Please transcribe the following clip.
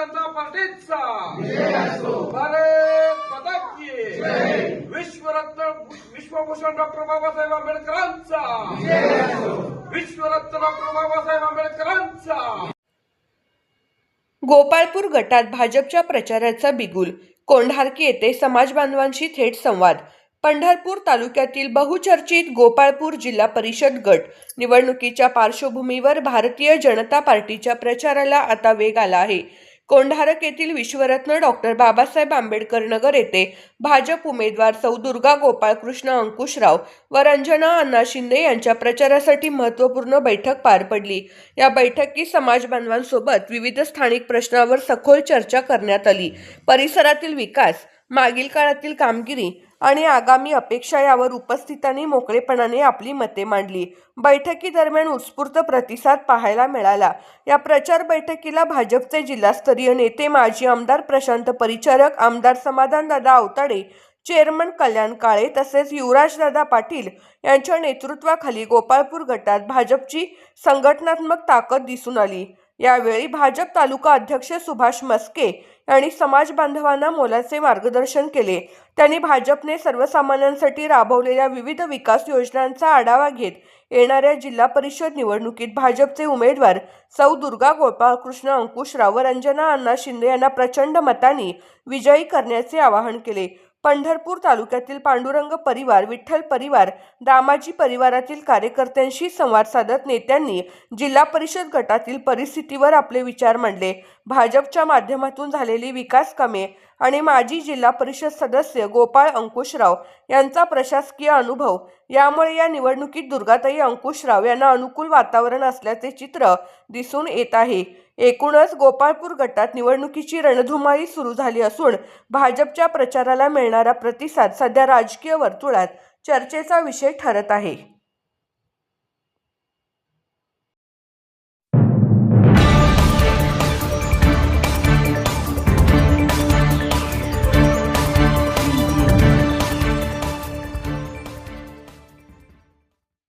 पार्टीचा. भारत माता विश्वरत्न विश्वभूषण डॉक्टर बाबासाहेब आंबेडकरांचा. विश्वरत्न डॉक्टर बाबासाहेब आंबेडकरांचा. गोपाळपूर गटात भाजपच्या प्रचाराचा बिगुल. कोंढारकी येथे समाज बांधवांशी थेट संवाद. पंढरपूर तालुक्यातील बहुचर्चित गोपाळपूर जिल्हा परिषद गट निवडणुकीच्या पार्श्वभूमीवर भारतीय जनता पार्टीच्या प्रचाराला आता वेग आला आहे. कोंढारक येथील विश्वरत्न डॉक्टर बाबासाहेब आंबेडकर नगर येथे भाजप उमेदवार सौ दुर्गा गोपाळकृष्ण अंकुशराव व रंजना अण्णा शिंदे यांच्या प्रचारासाठी महत्त्वपूर्ण बैठक पार पडली. या बैठकीत समाज बांधवांसोबत विविध स्थानिक प्रश्नावर सखोल चर्चा करण्यात आली. परिसरातील विकास मागील काळातील कामगिरी आणि आगामी अपेक्षा यावर उपस्थितांनी मोकळेपणाने आपली मते मांडली. बैठकीदरम्यान उत्स्फूर्त प्रतिसाद पाहायला मिळाला. या प्रचार बैठकीला भाजपचे जिल्हास्तरीय नेते माजी आमदार प्रशांत परिचारक आमदार समाधानदादा अवताडे चेअरमन कल्याण काळे तसेच युवराजदादा पाटील यांच्या नेतृत्वाखाली गोपाळपूर गटात भाजपची संघटनात्मक ताकद दिसून आली. यावेळी भाजप तालुका अध्यक्ष सुभाष मस्के यांनी समाज बांधवांना मोलाचे मार्गदर्शन केले. त्यांनी भाजपने सर्वसामान्यांसाठी राबवलेल्या विविध विकास योजनांचा आढावा घेत येणाऱ्या जिल्हा परिषद निवडणुकीत भाजपचे उमेदवार सौ दुर्गा गोपाळकृष्ण अंकुश व अण्णा शिंदे यांना प्रचंड मतांनी विजयी करण्याचे आवाहन केले. पंढरपूर तालुक्यातील पांडुरंग परिवार विठ्ठल परिवार दामाजी परिवारातील कार्यकर्त्यांशी संवाद साधत नेत्यांनी जिल्हा परिषद गटातील परिस्थितीवर आपले विचार मांडले. भाजपच्या माध्यमातून झालेली विकास कामे आणि माजी जिल्हा परिषद सदस्य गोपाळ अंकुशराव यांचा प्रशासकीय अनुभव यामुळे या निवडणुकीत दुर्गाताई अंकुशराव यांना अनुकूल वातावरण असल्याचे चित्र दिसून येत आहे. एकूणच गोपाळपूर गटात निवडणुकीची रणधुमाळी सुरू झाली असून भाजपच्या प्रचाराला मिळणारा प्रतिसाद सध्या राजकीय वर्तुळात चर्चेचा विषय ठरत आहे.